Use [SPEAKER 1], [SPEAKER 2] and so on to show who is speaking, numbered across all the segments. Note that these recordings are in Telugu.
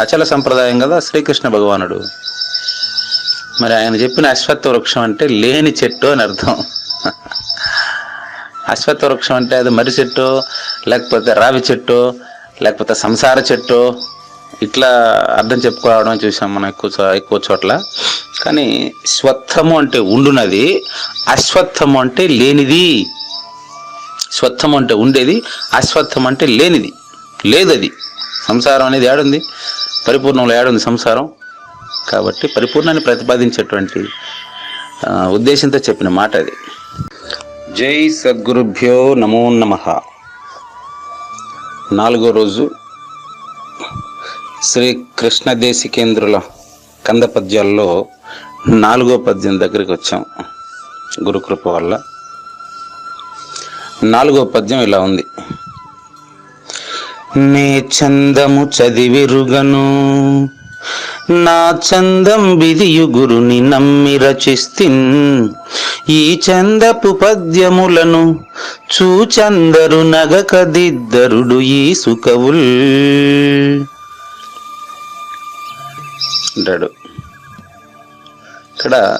[SPEAKER 1] అచల సంప్రదాయం కదా శ్రీకృష్ణ భగవానుడు. మరి ఆయన చెప్పిన అశ్వత్థ వృక్షం అంటే లేని చెట్టు అని అర్థం. అశ్వత్థ వృక్షం అంటే అది మర్రి చెట్టు లేకపోతే రావి చెట్టు లేకపోతే సంసార చెట్టు. ఇట్లా అర్థం చెప్పుకోవడం చూసాం మనం ఎక్కువ ఎక్కువ చోట్ల. కానీ స్వత్థము అంటే ఉండునది అశ్వత్థము అంటే లేనిది. స్వత్థం అంటే ఉండేది అశ్వత్థం అంటే లేనిది లేదది. సంసారం అనేది ఏడుంది. పరిపూర్ణంలో ఏడుంది సంసారం. కాబట్టి పరిపూర్ణాన్ని ప్రతిపాదించేటువంటి ఉద్దేశంతో చెప్పిన మాట అది. జై సద్గురుభ్యో నమో నమ. నాలుగో రోజు శ్రీ కృష్ణ దేశికేంద్రుల కంద పద్యాల్లో నాలుగో పద్యం దగ్గరికి వచ్చాం గురుకృప వల్ల. నాలుగో పద్యం ఇలా ఉంది. నే చందము చదివిరుగను. నా చందం విధియు గురుని నమ్మి రచిస్తిన్. ఈ చందపు పద్యములను చూచందరు నగకదిద్దరుడు ఈ సుకవుల్. అంటాడు. ఇక్కడ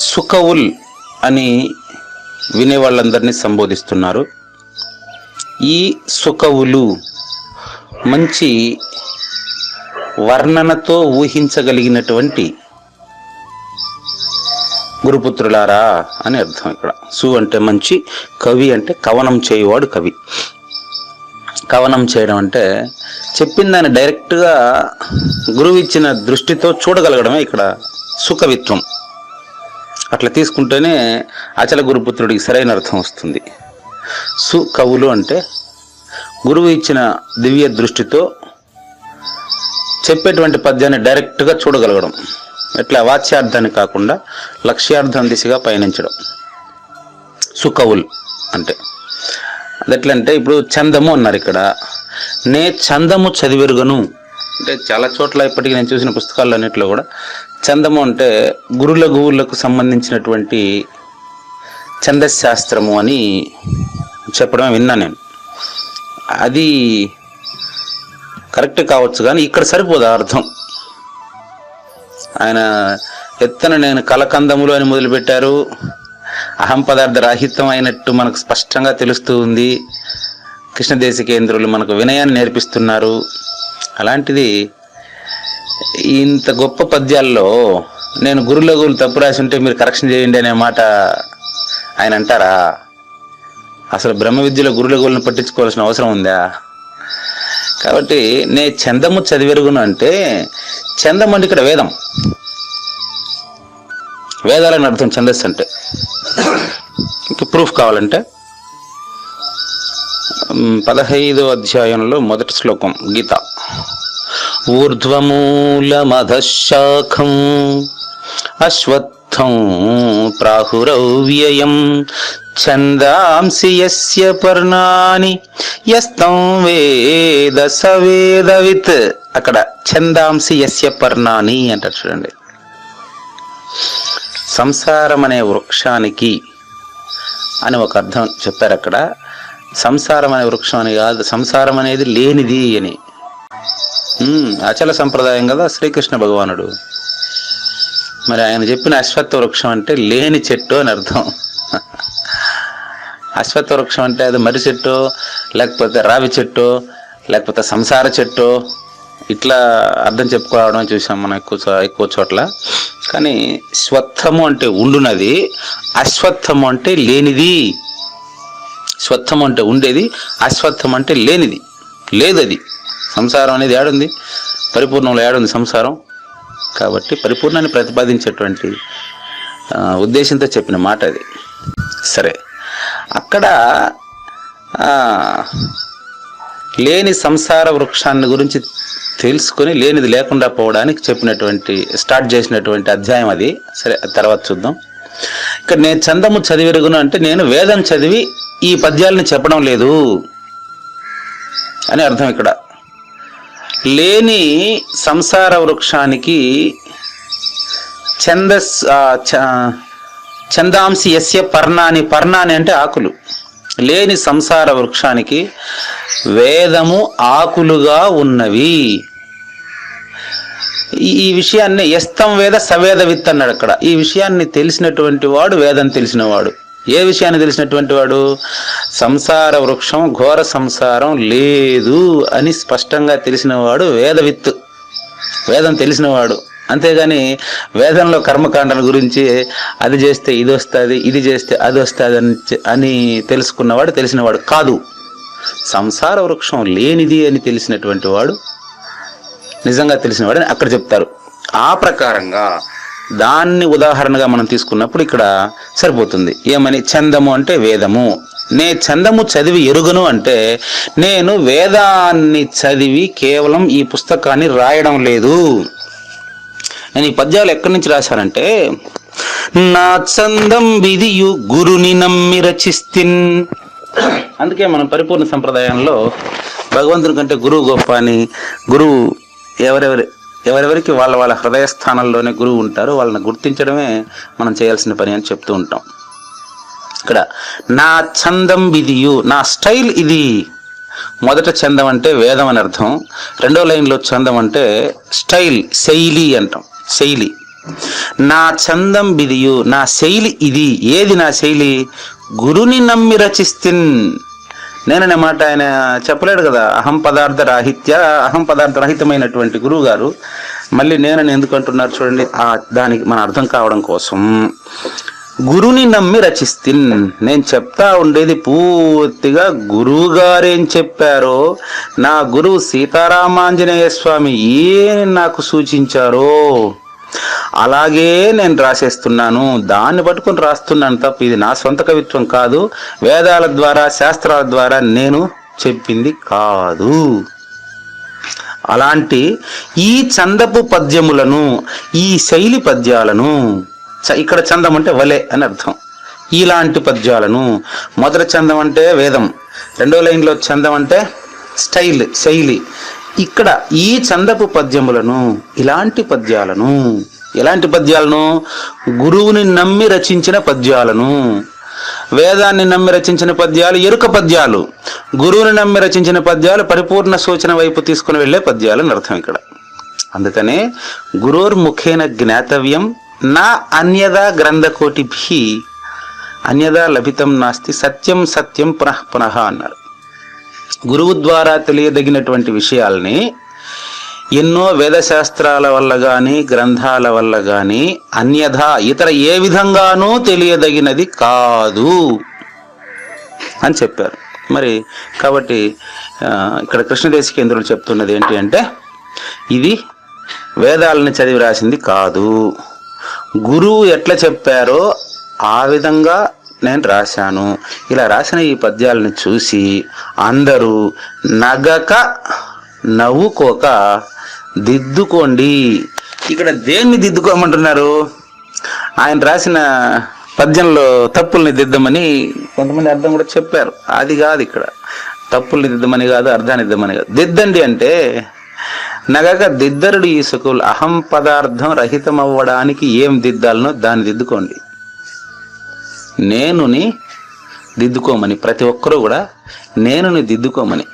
[SPEAKER 1] సుకవుల్ అని వినే వాళ్ళందరినీ సంబోధిస్తున్నారు. ఈ సుకవులు మంచి వర్ణనతో ఊహించగలిగినటువంటి గురుపుత్రులారా అని అర్థం ఇక్కడ. సు అంటే మంచి కవి అంటే కవనం చేయవాడు కవి. కవనం చేయడం అంటే చెప్పిన దాన్ని డైరెక్ట్గా గురువు ఇచ్చిన దృష్టితో చూడగలగడమే ఇక్కడ సుఖవిత్వం. అట్లా తీసుకుంటేనే అచల గురుపుత్రుడికి సరైన అర్థం వస్తుంది. సు కవులు అంటే గురువు ఇచ్చిన దివ్య దృష్టితో చెప్పేటువంటి పద్యాన్ని డైరెక్ట్గా చూడగలగడం. ఎట్లా? వాచ్యార్థాన్ని కాకుండా లక్ష్యార్థం దిశగా పయనించడం. సుకవుల్ అంటే. అది ఎట్లంటే ఇప్పుడు చందము అన్నారు ఇక్కడ. నే చందము చదివెరుగను. అంటే చాలా చోట్ల ఇప్పటికీ నేను చూసిన పుస్తకాలన్నింటిలో కూడా చందము అంటే గురుల గువులకు సంబంధించినటువంటి ఛందశాస్త్రము అని చెప్పడమే విన్నా నేను. అది కరెక్ట్ కావచ్చు కానీ ఇక్కడ సరిపోదు అర్థం. ఆయన ఎత్తన నేను కలకందములు అని మొదలుపెట్టారు. అహం పదార్థ రాహిత్యం అయినట్టు మనకు స్పష్టంగా తెలుస్తూ ఉంది. కృష్ణదేశ కేంద్రులు మనకు వినయాన్ని నేర్పిస్తున్నారు. అలాంటిది ఇంత గొప్ప పద్యాల్లో నేను గురులగులు తప్పు రాసి ఉంటే మీరు కరెక్షన్ చేయండి అనే మాట ఆయన అంటారా? అసలు బ్రహ్మ విద్యలో గురులగులను పట్టించుకోవాల్సిన అవసరం ఉందా? కాబట్టి నే చందము చదివెరుగును అంటే చందం అంటే ఇక్కడ వేదం. వేదాలని అర్థం ఛందస్సు అంటే. ప్రూఫ్ కావాలంటే పదహైదో అధ్యాయంలో మొదటి శ్లోకం గీత. ఊర్ధ్వమూలమధశాఖం అశ్వత్థం ప్రాహురవ్యయం ఛందాంసి యస్య పర్ణాని యస్తం వేద సవేదవిత్ అక్కడ ఛందాంసి యస్య పర్ణాని అంటారు చూడండి। సంసారం అనే వృక్షానికి అని ఒక అర్థం చెప్పారు అక్కడ। సంసారం అనే వృక్షం అని కాదు సంసారం అనేది లేనిది అని। అచల సంప్రదాయం కదా శ్రీకృష్ణ భగవానుడు। మరి ఆయన చెప్పిన అశ్వత్థ వృక్షం అంటే లేని చెట్టు అని అర్థం। అశ్వత్థ వృక్షం అంటే అది మర్రి చెట్టు లేకపోతే రావి చెట్టు లేకపోతే సంసార చెట్టు ఇట్లా అర్థం చెప్పుకోవడం చూసాం మనం ఎక్కువ ఎక్కువ చోట్ల. కానీ స్వత్థము అంటే ఉండునది అశ్వత్థము అంటే లేనిది. స్వత్థం అంటే ఉండేది అశ్వత్థం అంటే లేనిది లేదది. సంసారం అనేది ఏడుంది పరిపూర్ణంలో ఏడుంది సంసారం. కాబట్టి పరిపూర్ణాన్ని ప్రతిపాదించేటువంటి ఉద్దేశంతో చెప్పిన మాట అది. సరే. అక్కడ లేని సంసార వృక్షాన్ని గురించి తెలుసుకొని లేనిది లేకుండా పోవడానికి చెప్పినటువంటి స్టార్ట్ చేసినటువంటి అధ్యాయం అది. సరే తర్వాత చూద్దాం. ఇక్కడ నేను చందము చదివెరుగును అంటే నేను వేదం చదివి ఈ పద్యాలను చెప్పడం లేదు అని అర్థం ఇక్కడ. లేని సంసార వృక్షానికి ఛందస్ చందాంసి ఎస్య పర్ణాని పర్ణాని అంటే ఆకులు. లేని సంసార వృక్షానికి వేదము ఆకులుగా ఉన్నవి. ఈ ఈ విషయాన్ని ఎస్తం వేద సవేద విత్ అన్నాడు అక్కడ. ఈ విషయాన్ని తెలిసినటువంటి వాడు వేదం తెలిసినవాడు. ఏ విషయాన్ని తెలిసినటువంటి వాడు? సంసార వృక్షం ఘోర సంసారం లేదు అని స్పష్టంగా తెలిసినవాడు వేదవిత్తు వేదం తెలిసినవాడు. అంతేగాని వేదంలో కర్మకాండల గురించి అది చేస్తే ఇది వస్తుంది ఇది చేస్తే అది వస్తుంది అని అని తెలుసుకున్నవాడు తెలిసినవాడు కాదు. సంసార వృక్షం లేనిది అని తెలిసినటువంటి వాడు నిజంగా తెలిసినవాడు అని అక్కడ చెప్తారు. ఆ ప్రకారంగా దాన్ని ఉదాహరణగా మనం తీసుకున్నప్పుడు ఇక్కడ సరిపోతుంది. ఏమని? చందము అంటే వేదము. నే చందము చదివి ఎరుగను అంటే నేను వేదాన్ని చదివి కేవలం ఈ పుస్తకాన్ని రాయడం లేదు. నేను ఈ పద్యాలు ఎక్కడి నుంచి రాశానంటే నా చందం విధియు గురుని నమ్మి రచిస్తిన్. అందుకే మనం పరిపూర్ణ సంప్రదాయంలో భగవంతుని కంటే గురువు గొప్ప అని గురువు ఎవరెవరి ఎవరెవరికి వాళ్ళ వాళ్ళ హృదయ స్థానంలోనే గురువు ఉంటారు వాళ్ళని గుర్తించడమే మనం చేయాల్సిన పని అని చెప్తూ ఉంటాం. ఇక్కడ నా చందం విధియు నా స్టైల్ ఇది. మొదట చందం అంటే వేదం అని అర్థం రెండో లైన్లో చందం అంటే స్టైల్ శైలి అంటాం. శైలి. నా చందం బిదియు నా శైలి ఇది. ఏది నా శైలి? గురుని నమ్మి రచిస్తిన్. నేననే మాట ఆయన చెప్పలేడు కదా. అహం పదార్థ రాహిత్య అహం పదార్థ రహితమైనటువంటి గురువు గారు మళ్ళీ నేనని ఎందుకు అంటున్నారు చూడండి. ఆ దానికి మన అర్థం కావడం కోసం. గురుని నమ్మి రచిస్తిన్. నేను చెప్తా ఉండేది పూర్తిగా గురువు గారేం చెప్పారో నా గురువు సీతారామాంజనేయ స్వామి ఏం నాకు సూచించారో అలాగే నేను రాసేస్తున్నాను. దాన్ని పట్టుకొని రాస్తున్నాను తప్ప ఇది నా సొంత కవిత్వం కాదు. వేదాల ద్వారా శాస్త్రాల ద్వారా నేను చెప్పింది కాదు. అలాంటి ఈ చందపు పద్యములను ఈ శైలి పద్యాలను ఇక్కడ చందం అంటే వలె అని అర్థం. ఇలాంటి పద్యాలను మొదటి చందం అంటే వేదం రెండో లైన్లో చందం అంటే స్టైల్ శైలి. ఇక్కడ ఈ చందపు పద్యములను ఇలాంటి పద్యాలను ఎలాంటి పద్యాలను? గురువుని నమ్మి రచించిన పద్యాలను. వేదాన్ని నమ్మి రచించిన పద్యాలు ఎరుక పద్యాలు. గురువుని నమ్మి రచించిన పద్యాలు పరిపూర్ణ సూచన వైపు తీసుకుని వెళ్ళే పద్యాలు అని అర్థం ఇక్కడ. అందుకనే గురోర్ముఖేన జ్ఞాతవ్యం నా అన్యదా గ్రంథకోటిభి అన్యదా లభితం నాస్తి సత్యం సత్యం పునః పునః అన్నారు. గురువు ద్వారా తెలియదగినటువంటి విషయాల్ని ఎన్నో వేదశాస్త్రాల వల్ల కానీ గ్రంథాల వల్ల కానీ అన్యథా ఇతర ఏ విధంగానూ తెలియదగినది కాదు అని చెప్పారు. మరి కాబట్టి ఇక్కడ కృష్ణదేశ కేంద్రులు చెప్తున్నది ఏంటి అంటే ఇది వేదాలని చదివి రాసింది కాదు. గురువు ఎట్లా చెప్పారో ఆ విధంగా నేను రాశాను. ఇలా రాసిన ఈ పద్యాలను చూసి అందరూ నగక నవ్వుకోక దిద్దుకోండి. ఇక్కడ దేన్ని దిద్దుకోమంటున్నారు? ఆయన రాసిన పద్యంలో తప్పుల్ని దిద్దమని కొంతమంది అర్థం కూడా చెప్పారు. అది కాదు ఇక్కడ. తప్పుల్ని దిద్దమని కాదు అర్థాన్ని దిద్దమని కాదు. దిద్దండి అంటే నగక దిద్దరుడు ఈసుకులు అహం పదార్థం రహితం అవ్వడానికి ఏం దిద్దాలనో దాన్ని దిద్దుకోండి. నేనుని దిద్దుకోమని ప్రతి ఒక్కరూ కూడా నేనుని దిద్దుకోమని.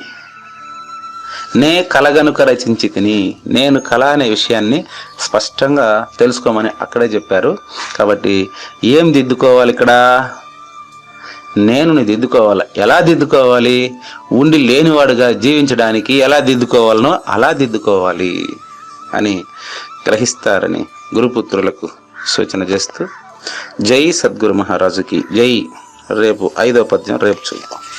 [SPEAKER 1] నే కలగనుక రచించి తిని నేను కళ అనే విషయాన్ని స్పష్టంగా తెలుసుకోమని అక్కడే చెప్పారు. కాబట్టి ఏం దిద్దుకోవాలి ఇక్కడ? నేను దిద్దుకోవాలి? ఎలా దిద్దుకోవాలి? ఉండి లేనివాడుగా జీవించడానికి ఎలా దిద్దుకోవాలనో అలా దిద్దుకోవాలి అని గ్రహిస్తారని గురుపుత్రులకు సూచన చేస్తూ జై సద్గురు మహారాజుకి జై. రేపు ఐదో పద్యం రేపు చూద్దాం.